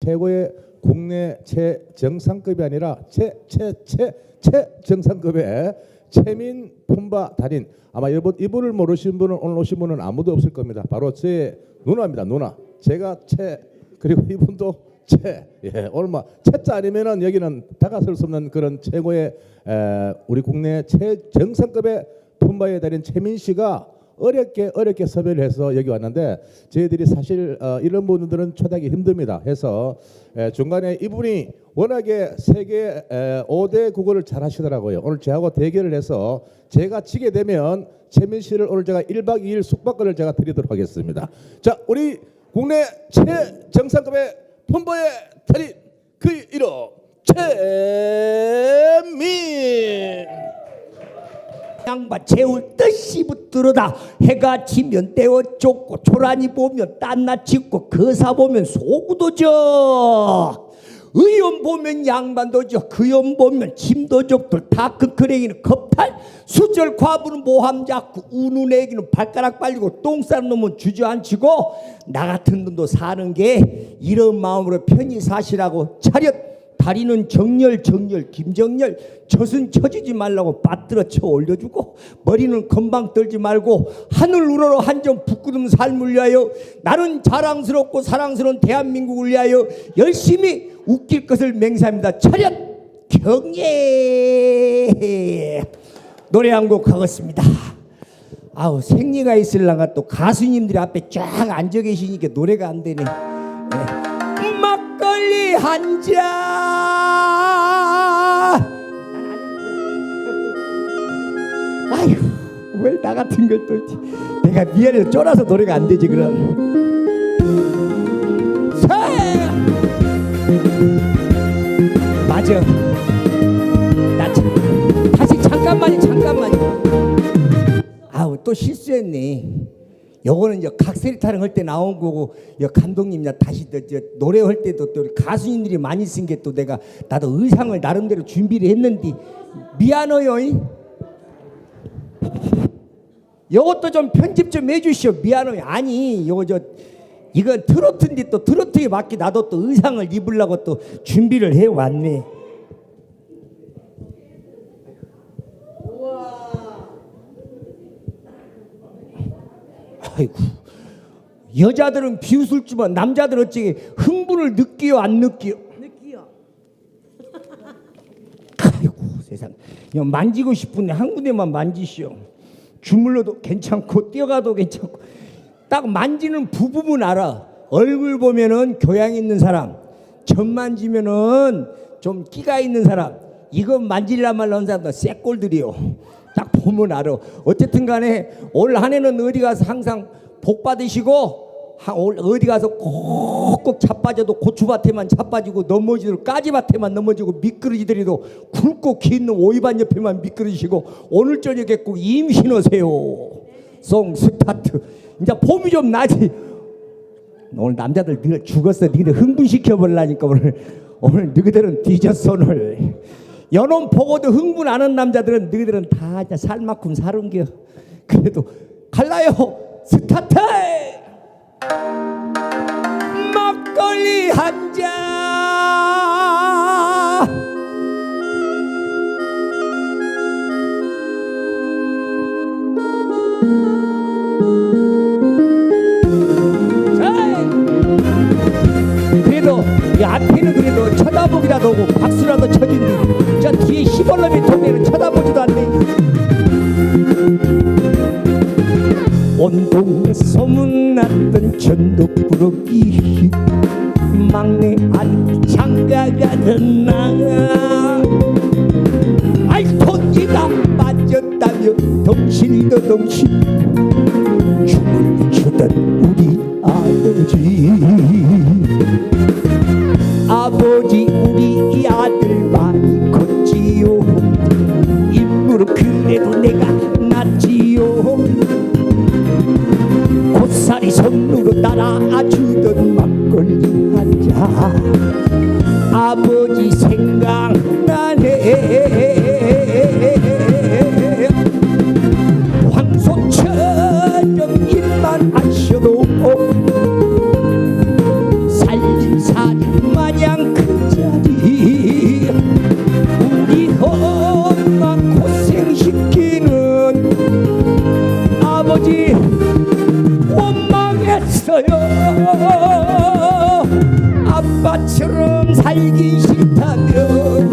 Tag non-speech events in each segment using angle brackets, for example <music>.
최고의 국내 최정상급이 아니라 최최최 최정상급의 최민 품바 달인 아마 이분 이분을 모르신 분은 오늘 오신 분은 아무도 없을 겁니다. 바로 제 누나입니다. 누나. 제가 최 그리고 이분도 최. 예, 뭐 최자 아니면은 여기는 다가설 수 없는 그런 최고의 에, 우리 국내 최정상급의 품바의 달인 최민 씨가 어렵게 어렵게 섭외를 해서 여기 왔는데 저희들이 사실 어, 이런 분들은 초대하기 힘듭니다. 해서 에, 중간에 이분이 워낙에 세계 에, 5대 국어를 잘 하시더라고요. 오늘 저하고 대결을 해서 제가 지게 되면 최민 씨를 오늘 제가 1박 2일 숙박권을 제가 드리도록 하겠습니다. 자, 우리 국내 최정상급의 폰보의 달인 그 이름 최민 양바 재울 뜻이 붙들어다. 해가 지면 떼어 쫓고 초라니 보면 딴나 짓고 거사 보면 소구도 져. 의원 보면 양반도 져. 그연 보면 짐도 적들 다크크레기는 겁탈 수절 과부는 모함 잡고 우는 애기는 발가락 빨리고 똥 싸는 놈은 주저앉히고 나 같은 놈도 사는 게 이런 마음으로 편히 사시라고 차렷 다리는 정렬 정렬 김정렬. 젖은 쳐주지 말라고 빠뜨려 쳐 올려주고 머리는 금방 떨지 말고 하늘 우러러 한점 부끄럼 삶을 위하여 나는 자랑스럽고 사랑스러운 대한민국을 위하여 열심히 웃길 것을 맹세합니다. 차렷! 경례! 노래 한 곡 하겠습니다. 아우 생리가 있을랑가 또 가수님들이 앞에 쫙 앉아 계시니까 노래가 안 되네. 네. 한 잔. 아휴, 왜 나 같은 걸 또 내가 미안해서 쫄아서 노래가 안 되지 그럼. 세! 맞아. 나 참, 다시 잠깐만요, 잠깐만요. 아우 또 실수했네. 요거는 이제 각세리 타령 할 때 나온 거고 여 감독님 나 다시 또, 저 노래 할 때도 또 가수님들이 많이 쓴 게 또 내가 나도 의상을 나름대로 준비를 했는데 미안해요. 이. 요것도 좀 편집 좀 해주시오. 미안해요. 아니 요거 저 이건 트로트인데 또 트로트에 맞게 나도 또 의상을 입으려고 또 준비를 해 왔네. 아이고 여자들은 비웃을지만 남자들 어찌 흥분을 느끼요 안 느끼요? 느끼요. 아이고 세상. 그냥 만지고 싶은데 한 군데만 만지시오. 주물러도 괜찮고 뛰어가도 괜찮고. 딱 만지는 부부분 알아. 얼굴 보면은 교양 있는 사람 전 만지면은 좀 끼가 있는 사람. 이거 만질라 말라 하는 사람들 쎄꼴들이요 딱 보면 알아. 어쨌든 간에 올 한 해는 어디 가서 항상 복 받으시고 어디 가서 꼭꼭 자빠져도 고추밭에만 자빠지고 넘어지도 까지밭에만 넘어지고 미끄러지더라도 굵고 긴 오이반 옆에만 미끄러지시고 오늘 저녁에 꼭 임신하세요. 송 스타트. 이제 봄이 좀 나지. 오늘 남자들 니들 죽었어. 니들 흥분시켜 버리려니까 오늘 오늘 너희들은 뒤졌어 오늘 연혼 보고도 흥분 안 하는 남자들은 너희들은 다 이제 살만큼 살은겨 그래도 갈라요. 스타트! 막걸리 한 잔 아버지 우리 이 아들 많이 컸지요. 인물은 그래도 내가 낫지요. 고사리 손으로 따라주던 막걸리 한잔 엄마 고생시키는 아버지 원망했어요. 아빠처럼 살기 싫다면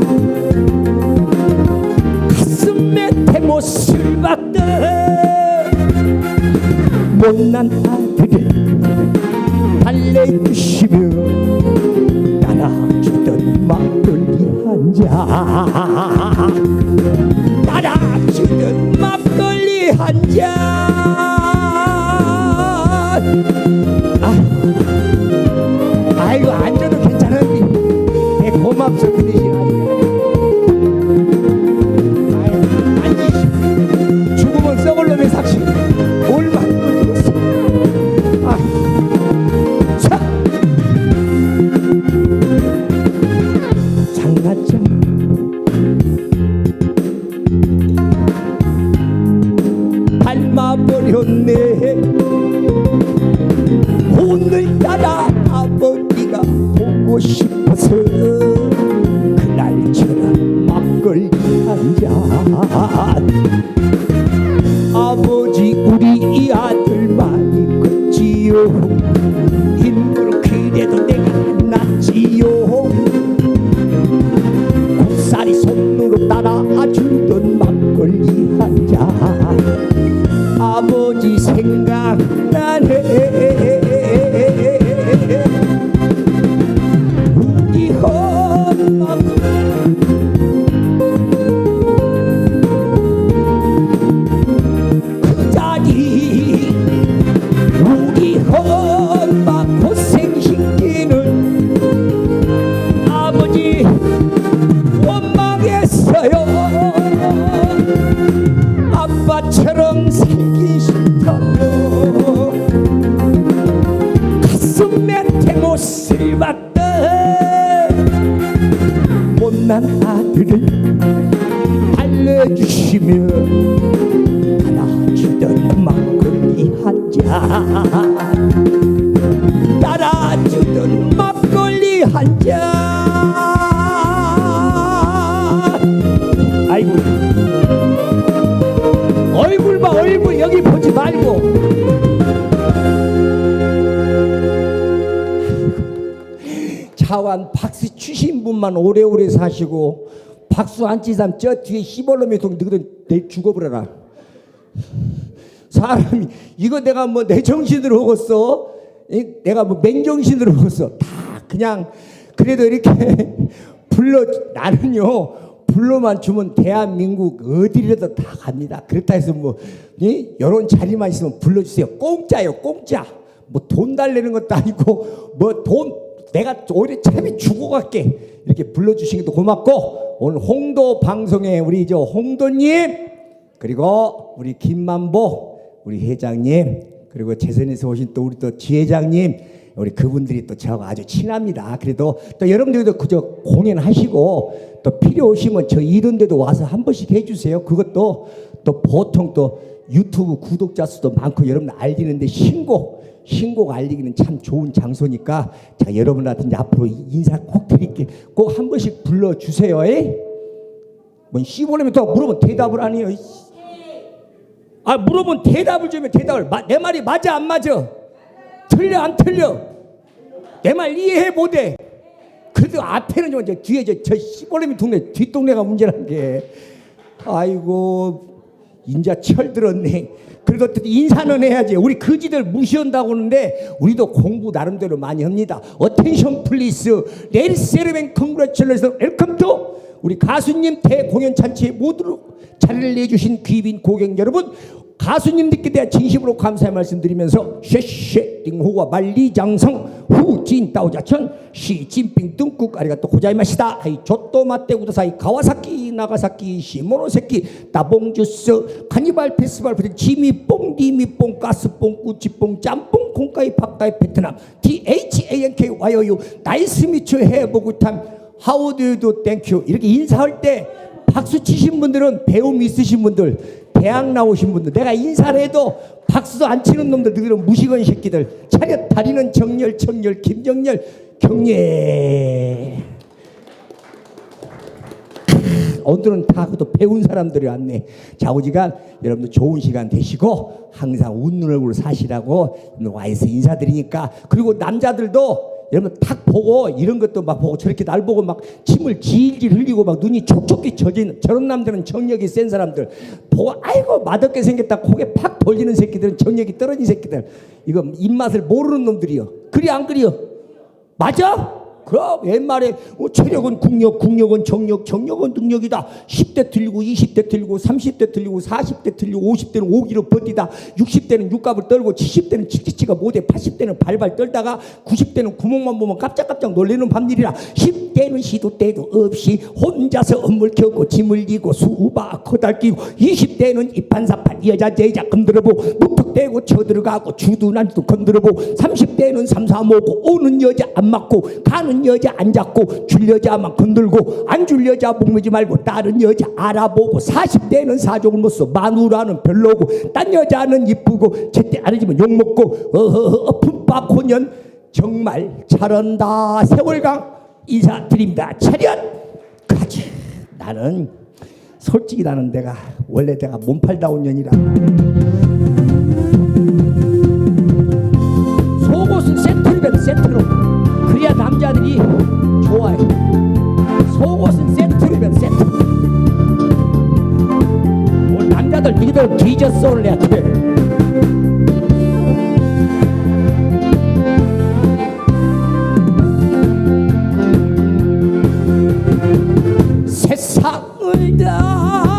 가슴에 대못을 박던 못난 아들을 달래주시며 따라주던 막걸리 한잔 막 보 엄 따라주던 막걸리 한잔. 아이고. 얼굴 봐 얼굴. 여기 보지 말고. 차완 박수 주신 분만 오래오래 사시고 박수 안 사람 저 뒤에 시벌놈의 동 너희들 내 죽어버려라 사람이 이거 내가 뭐 내 정신으로 이, 내가 뭐 맨정신으로 먹었어 다 그냥 그래도 이렇게 <laughs> 불러 나는요 불러만 주면 대한민국 어디라도 다 갑니다. 그렇다 해서 뭐 이, 이런 자리만 있으면 불러주세요. 공짜요 공짜. 뭐 돈 달래는 것도 아니고 뭐 돈 내가 오히려 차라리 주고 갈게 이렇게 불러주신 것도 고맙고 오늘 홍도 방송에 우리 저 홍도님 그리고 우리 김만보 우리 회장님 그리고 재선에서 오신 또 우리 또 지회장님 우리 그분들이 또 저하고 아주 친합니다. 그래도 또 여러분들도 그저 공연하시고 또 필요 오시면 저 이런 데도 와서 한 번씩 해주세요. 그것도 또 보통 또 유튜브 구독자 수도 많고 여러분 알리는데 신곡 신곡 알리기는 참 좋은 장소니까 자 여러분한테 앞으로 인사 꼭 드릴게 꼭 한 번씩 불러주세요. 에? 뭔 씨발놈이 또 물어보면 대답을 안 해요. 아 물어보면 대답을 주면 대답을 마- 내 말이 맞아 안 맞아? 틀려 안 틀려? 내 말 이해해 못해 그래도 앞에는 좀 이제 뒤에 저, 저 씨발놈이 동네 뒷동네가 문제란 게. 아이고 인자 철 들었네. 그래도 인사는 해야지. 우리 거지들 무시한다고 하는데 우리도 공부 나름대로 많이 합니다. 어텐션 플리스 레디 세르벤 컨그레츄레이션 웰컴 투 우리 가수님 대공연 잔치에 모두 자리를 내주신 귀빈 고객 여러분 가수님들께 대한 진심으로 감사의 말씀드리면서 쉐쉐 띵호와 만리장성 후진 따오자천 시진핑 뚱국 아리가또 고자이마시다. 하이 조또 마떼 구다사이 가와사키 나가사키 시모노세키 따봉주스 카니발 페스티벌 프리 지미뽕 디미뽕 가스뽕 꾸치뽕 짬뽕 콩가이 팝가이 베트남 THANK 와요유 나이스 미츠 해보구탐 하우 드 유도 땡큐 이렇게 인사할 때 박수 치신 분들은 배움 있으신 분들 대학 나오신 분들 내가 인사를 해도 박수도 안 치는 놈들 너희들은 무식한 새끼들. 차렷 다리는 정렬 청렬 김정렬 경례. 오늘은 다 그것도 배운 사람들이 왔네. 자오지간 여러분들 좋은 시간 되시고 항상 웃는 얼굴로 사시라고 와 있어 인사드리니까. 그리고 남자들도 여러분 탁 보고 이런 것도 막 보고 저렇게 날 보고 막 침을 질질 흘리고 막 눈이 촉촉히 젖은 저런 남들은 정력이 센 사람들. 보고 아이고 맛없게 생겼다. 고개 팍 돌리는 새끼들은 정력이 떨어진 새끼들. 이거 입맛을 모르는 놈들이요 그리 안 그리요? 맞아? 그럼 옛말에 어, 체력은 국력, 국력은 정력, 정력은 능력이다. 10대 틀리고 20대 틀리고 30대 틀리고 40대 틀리고 50대는 오기로 버티다. 60대는 육갑을 떨고 70대는 칙칙치가 못해 80대는 발발 떨다가 90대는 구멍만 보면 깜짝깜짝 놀래는 밤일이라 10대는 시도 때도 없이 혼자서 업물 켜고 짐을 지고 수박 커달끼고 20대는 이판사판 여자 제자 건드려보고 묵묵대고 쳐들어가고 주둔한 도 건드려보고 30대는 삼삼오고 오는 여자 안 맞고 가는 여자 안 잡고 줄 여자만 건들고 안 줄 여자 목매지 말고 다른 여자 알아보고 40대는 사족을 못 써 마누라는 별로고 딴 여자는 이쁘고 제때 안 해주면 욕먹고 어허허 품밥 혼연. 정말 잘한다. 세월강 인사드립니다. 차렷! 가지. 나는 솔직히 나는 내가 원래 내가 몸팔다운 년이라 남자들이 좋아해. 속옷은 세트로 세트. 오늘 남자들 니들 뒤졌어 오늘 내한테 세상을 다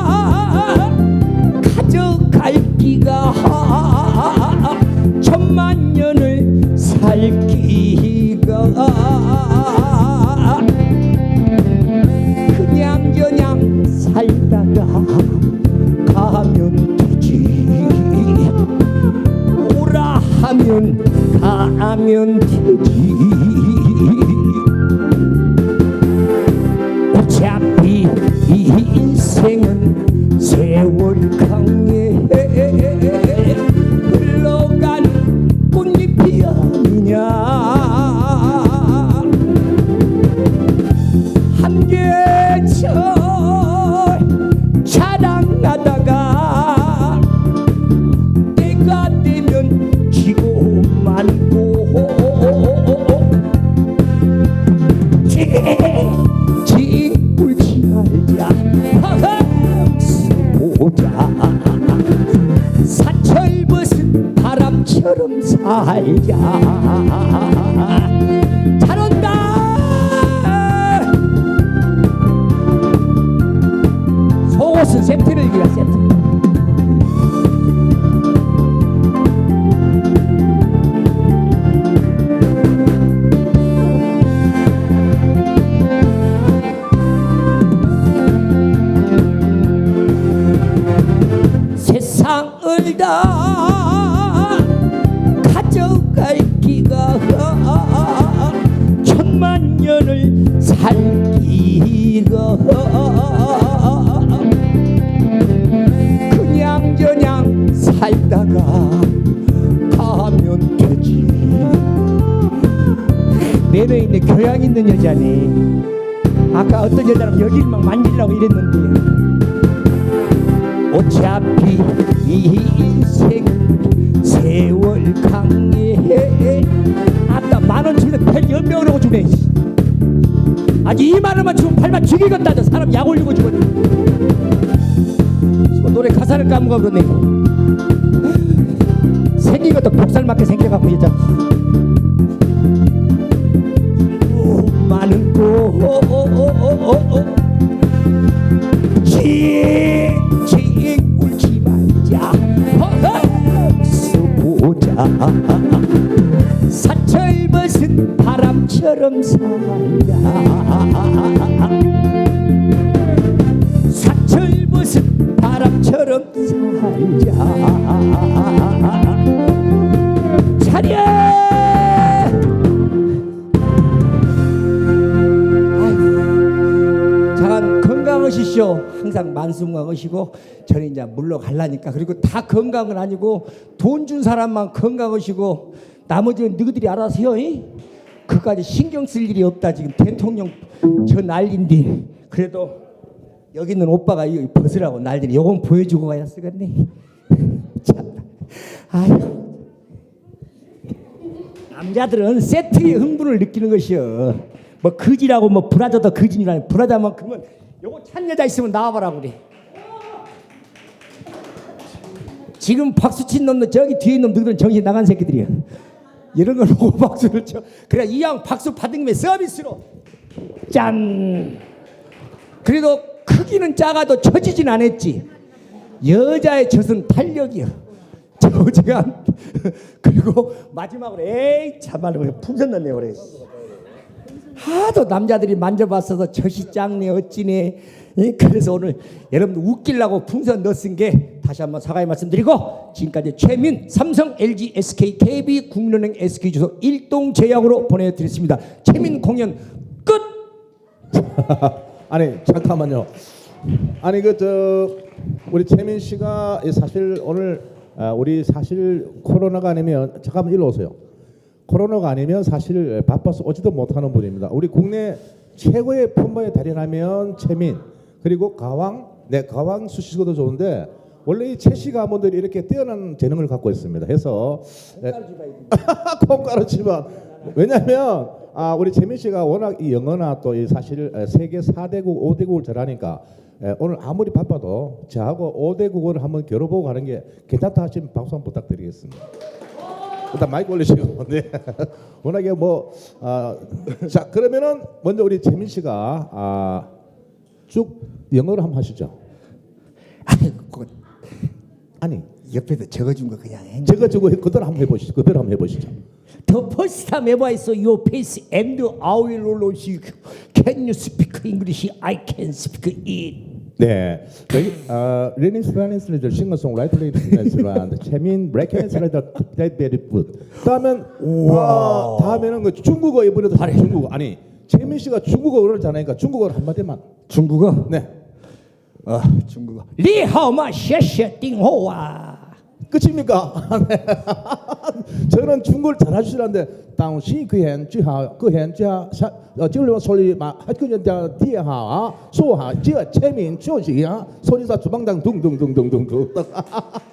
가면 되지 살자 <laughs> 잘 살 기가 그냥 저냥 살다가 가면 되지. 내외 있는 교양 있는 여자네. 아까 어떤 여자는 여기를 막 만지려고 이랬는데. 어차피 이 인생 세월 강에 아따 만원 줄래 백 열명을 하고 주네 씨. 아주 이만 원만 주면 팔만 죽이겠다 저 사람 약 올리고 죽었네. 뭐 노래 가사를 까먹어 그러네 생긴 것도 복살 맞게 생겨갖고 오, 많은 곳 징징 울지 말자. 허허 보자 바람처럼 살자 사철 벗은 바람처럼 살자 차려 건강하시오. 항상 만수무강하시고 저는 이제 물러갈라니까 그리고 다 건강은 아니고 돈 준 사람만 건강하시고 나머지는 너희들이 알아서 해요. 이? 그까지 신경 쓸 일이 없다 지금 대통령 저 난린데 그래도 여기 있는 오빠가 이거 벗으라고 난리니 요건 보여주고 가야 쓰겠네. <laughs> 참, 아유. 남자들은 세트의 흥분을 느끼는 것이요. 뭐 거지라고 뭐 브라자도 거지라니 브라자만큼은 요거 찬 여자 있으면 나와봐라 그래. 지금 박수 친 놈들 저기 뒤에 있는 놈들은 정신 나간 새끼들이야. 이런 걸 보고 박수를 쳐. 그래 이왕 박수 받은 김에 서비스로 짠. 그래도 크기는 작아도 처지진 않았지. 여자의 젖은 탄력이야. 저지간 <laughs> 그리고 마지막으로 에이 참말로 풍선 넣네 그래. 하도 남자들이 만져봤어서 젖이 작네 어찌네. 예, 그래서 오늘 여러분들 웃기려고 풍선 넣었은 게 다시 한번 사과의 말씀드리고 지금까지 최민 삼성 LG SK KB 국민은행 SK 주소 일동 제약으로 보내드렸습니다. 최민 공연 끝. <laughs> 아니 잠깐만요. 아니 그 저 우리 최민 씨가 이 사실 오늘 아, 우리 사실 코로나가 아니면 잠깐만 일로 오세요. 코로나가 아니면 사실 바빠서 오지도 못하는 분입니다. 우리 국내 최고의 품바의 달인하면 최민 그리고 가왕 네 가왕 수식어도 좋은데 원래 이 최씨 가문들이 이렇게 뛰어난 재능을 갖고 있습니다. 해서 네, 콩가루 <laughs> 집안. 왜냐하면 아 우리 재민 씨가 워낙 이 영어나 또 이 사실 에, 세계 4대국 5대국을 잘하니까 에, 오늘 아무리 바빠도 저하고 5대국을 한번 겨뤄보고 가는 게 괜찮다 하시면 박수 한번 부탁드리겠습니다. 일단 마이크 올리시고 <laughs> 네. 워낙에 뭐자 그러면은 먼저 우리 재민 씨가 아, 쭉 영어로 한번 하시죠. 아이고 그거 아니 옆에서 적어준 거 그냥 해. 제가 저거 그대로 한번 해보시죠. 그대로 한번 해보시죠. The first time ever I saw your face and I will always you. Can you speak English? I can speak it. 네, 여기 어, 레닌 스파니스레이더 싱어송라이터 레이더 최민 브레이크스레이더 베리 굿. 다음엔 어, 다음에는 그 중국어 이번에도 중국어 아니 최민 씨가 중국어를 잘하니까 중국어를 한 마디만. 중국어? 네, 아 중국어. 리하오마 셰셰 띵호와. 끝입니까? 네. <laughs> 저는 중국어를 잘하시는데 당시 그현 지하 그현 지하 어 지금 소리 막 학교년 때 뒤하 소하 저 최민 조지야 소리사 주방장 둥둥둥둥둥둥.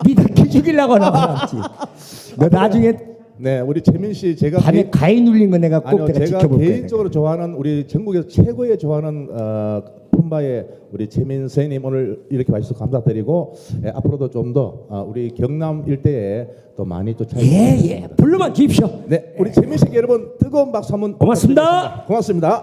니다 기죽이려고 나왔지. <laughs> 너 나중에 네, 우리 최민 씨 제가 밤에 개인- 가위 눌린 거 내가 꼭 아니요, 내가 제가 지켜볼 거야. 개인적으로 좋아하는 우리 전국에서 최고의 좋아하는 어, 품바의 우리 최민 선생님 오늘 이렇게 와주셔서 감사드리고 예, 앞으로도 좀더 어, 우리 경남 일대에 또 많이 또 잘. 예예. 불러만 주십시오. 네, 우리 최민 씨 여러분 뜨거운 박수 한번 고맙습니다. 부탁드리겠습니다. 고맙습니다.